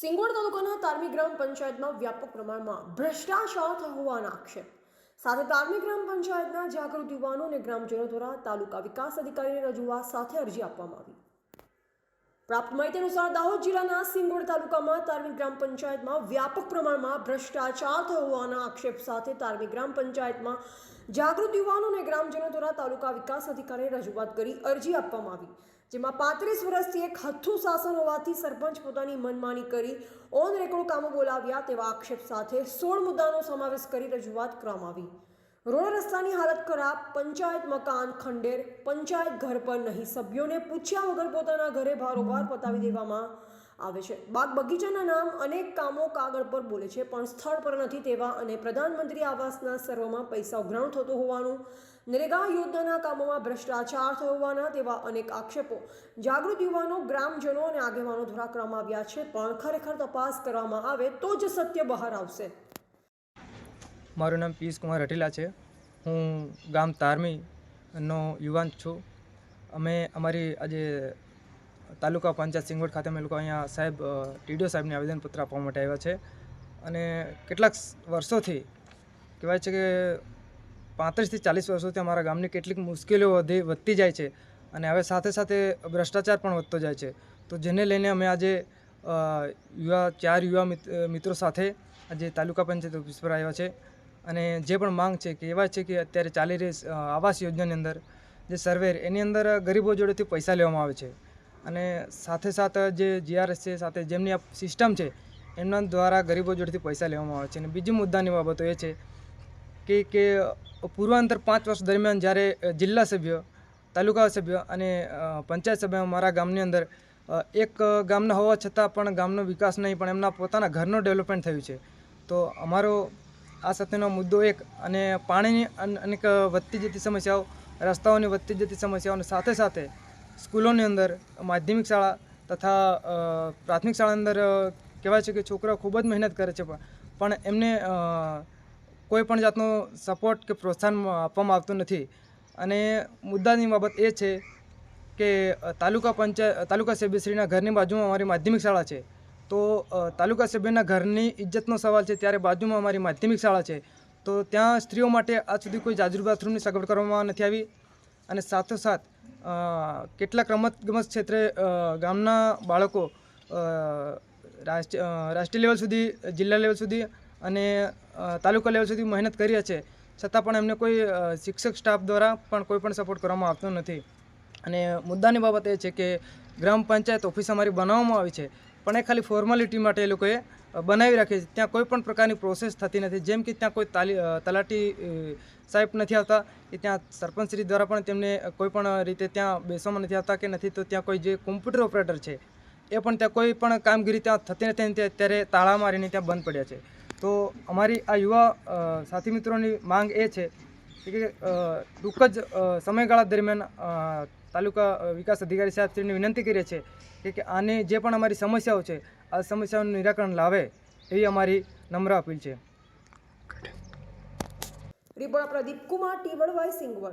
સિંગોડ તાલુકાના તારમી ગ્રામ પંચાયતમાં વ્યાપક પ્રમાણમાં ભ્રષ્ટાચાર થયો હોવાના આક્ષેપ. સાથે તારમી ગ્રામ પંચાયતના જાગૃત યુવાનો અને ગ્રામજનો દ્વારા તાલુકા વિકાસ અધિકારીને રજૂઆત સાથે અરજી આપવામાં આવી. પ્રાપ્ત માહિતી અનુસાર દાહોદ જિલ્લાના સિંગોડ તાલુકામાં તારમી ગ્રામ પંચાયતમાં વ્યાપક પ્રમાણમાં ભ્રષ્ટાચાર થયો હોવાના આક્ષેપ સાથે તારમી ગ્રામ પંચાયતમાં જાગૃત યુવાનો અને ગ્રામજનો દ્વારા તાલુકા વિકાસ અધિકારીને રજૂઆત કરી અરજી આપવામાં આવી. જેમાં પાંત્રીસ વર્ષથી એક હથ્થું શાસન હોવાથી સરપંચ પોતાની મનમાની કરી ઓન રેકોર્ડ કામો બોલાવ્યા તેવા આક્ષેપ સાથે સોળ મુદ્દાનો સમાવેશ કરી રજૂઆત કરવામાં આવી. રોડ રસ્તાની હાલત ખરાબ, પંચાયત મકાન ખંડેર, પંચાયત ઘર પર નહીં. સભ્યોને પૂછ્યા વગર પોતાના ઘરે ભારોભાર પતાવી દેવામાં આવે છે. બાગ બગીચાના નામ અનેક કામો કાગળ પર બોલે છે, પણ સ્થળ પર નથી તેવા અને પ્રધાનમંત્રી આવાસના સર્વમાં પૈસા ઉઘરાણું થતું હોવાનું, નરેગા યોજનાના કામોમાં ભ્રષ્ટાચાર થયો હોવાના તેવા અનેક આક્ષેપો. જાગૃત યુવાનો, ગ્રામજનો અને આગેવાનો દ્વારા કરવામાં આવ્યા છે, પણ ખરેખર તપાસ કરવામાં આવે તો જ સત્ય બહાર આવશે. મારું નામ પિયુષ કુમાર રટેલા છે. હું ગામ તારમીનો યુવાન છું. અમે અમારી આજે તાલુકા પંચાયત સિંગવડ ખાતે અમે લોકો અહીંયા સાહેબ ટીડીઓ સાહેબને આવેદનપત્ર આપવા માટે આવ્યા છે. અને કેટલાક વર્ષોથી કહેવાય છે કે પાંત્રીસથી ચાલીસ વર્ષોથી અમારા ગામની કેટલીક મુશ્કેલીઓ વધી, વધતી જાય છે અને હવે સાથે સાથે ભ્રષ્ટાચાર પણ વધતો જાય છે. તો જેને લઈને અમે આજે યુવા, ચાર યુવા મિત્રો સાથે આજે તાલુકા પંચાયત ઓફિસ પર આવ્યા છે. અને જે પણ માંગ છે કે એવા છે કે અત્યારે ચાલી રહી આવાસ યોજનાની અંદર જે સર્વેર એની અંદર ગરીબો જોડેથી પૈસા લેવામાં આવે છે. અને સાથે સાથે જે જીઆરએસ છે, સાથે જેમની આ સિસ્ટમ છે, એમના દ્વારા ગરીબો જોડેથી પૈસા લેવામાં આવે છે. અને બીજી મુદ્દાની બાબતો એ છે કે કે પૂર્વાંતર પાંચ વર્ષ દરમિયાન જ્યારે જિલ્લા સભ્ય, તાલુકા સભ્ય અને પંચાયત સભ્ય મારા ગામની અંદર એક ગામના હોવા છતાં પણ ગામનો વિકાસ નહીં, પણ એમના પોતાના ઘરનો ડેવલપમેન્ટ થયું છે. તો અમારો આ સાથેનો મુદ્દો એક અને પાણીની અન- અનેક વધતી જતી સમસ્યાઓ, રસ્તાઓની વધતી જતી સમસ્યાઓની સાથે સાથે સ્કૂલોની અંદર, માધ્યમિક શાળા તથા પ્રાથમિક શાળાની અંદર કહેવાય છે કે છોકરાઓ ખૂબ જ મહેનત કરે છે પણ એમને કોઈ પણ જાતનો સપોર્ટ કે પ્રોત્સાહન આપવામાં આવતું નથી. અને મુદ્દાની બાબત એ છે કે તાલુકા પંચાયત તાલુકા સભ્યશ્રીના ઘરની બાજુમાં અમારી માધ્યમિક શાળા છે. તો તાલુકા સભ્યના ઘરની ઇજ્જતનો સવાલ છે, ત્યારે બાજુમાં અમારી માધ્યમિક શાળા છે. તો ત્યાં સ્ત્રીઓ માટે આજ સુધી કોઈ જાજરૂ બાથરૂમની સગવડ કરવામાં નથી આવી. અને સાથોસાથ કેટલાક રમતગમત ક્ષેત્રે ગામના બાળકો રાષ્ટ્ર રાષ્ટ્રીય લેવલ સુધી, જિલ્લા લેવલ સુધી અને તાલુકા લેવલ સુધી મહેનત કરી છે. છતાં પણ એમને કોઈ શિક્ષક સ્ટાફ દ્વારા પણ કોઈ પણ સપોર્ટ કરવામાં આવતો નથી. અને મુદ્દાની બાબત એ છે કે ગ્રામ પંચાયત ઓફિસ અમારી બનાવવામાં આવી છે. પણ એ ખાલી ફોર્માલિટી માટે એ લોકોએ બનાવી રાખી છે. ત્યાં કોઈ પણ પ્રકારની પ્રોસેસ થતી નથી. જેમ કે ત્યાં કોઈ તાલી તલાટી સાહેબ નથી આવતા, કે ત્યાં સરપંચશ્રી દ્વારા પણ તેમને કોઈ પણ રીતે ત્યાં બેસવામાં નથી આવતા કે નથી, તો ત્યાં કોઈ જે કોમ્પ્યુટર ઓપરેટર છે, એ પણ ત્યાં કોઈ પણ કામગીરી ત્યાં થતી નથી અત્યારે તાળા મારીને ત્યાં બંધ પડ્યા છે. તો અમારી આ યુવા સાથી મિત્રોની માંગ એ છે કે ટૂંક જ સમયગાળા દરમિયાન તાલુકા વિકાસ અધિકારી સાહેબશ્રીને વિનંતી કરીએ છીએ કે આને જે પણ અમારી સમસ્યાઓ છે, આ સમસ્યાઓનું નિરાકરણ લાવે એવી અમારી નમ્ર અપીલ છે. રિપોર્ટ પ્રદીપ કુમાર ટીવડ સિંગવડ.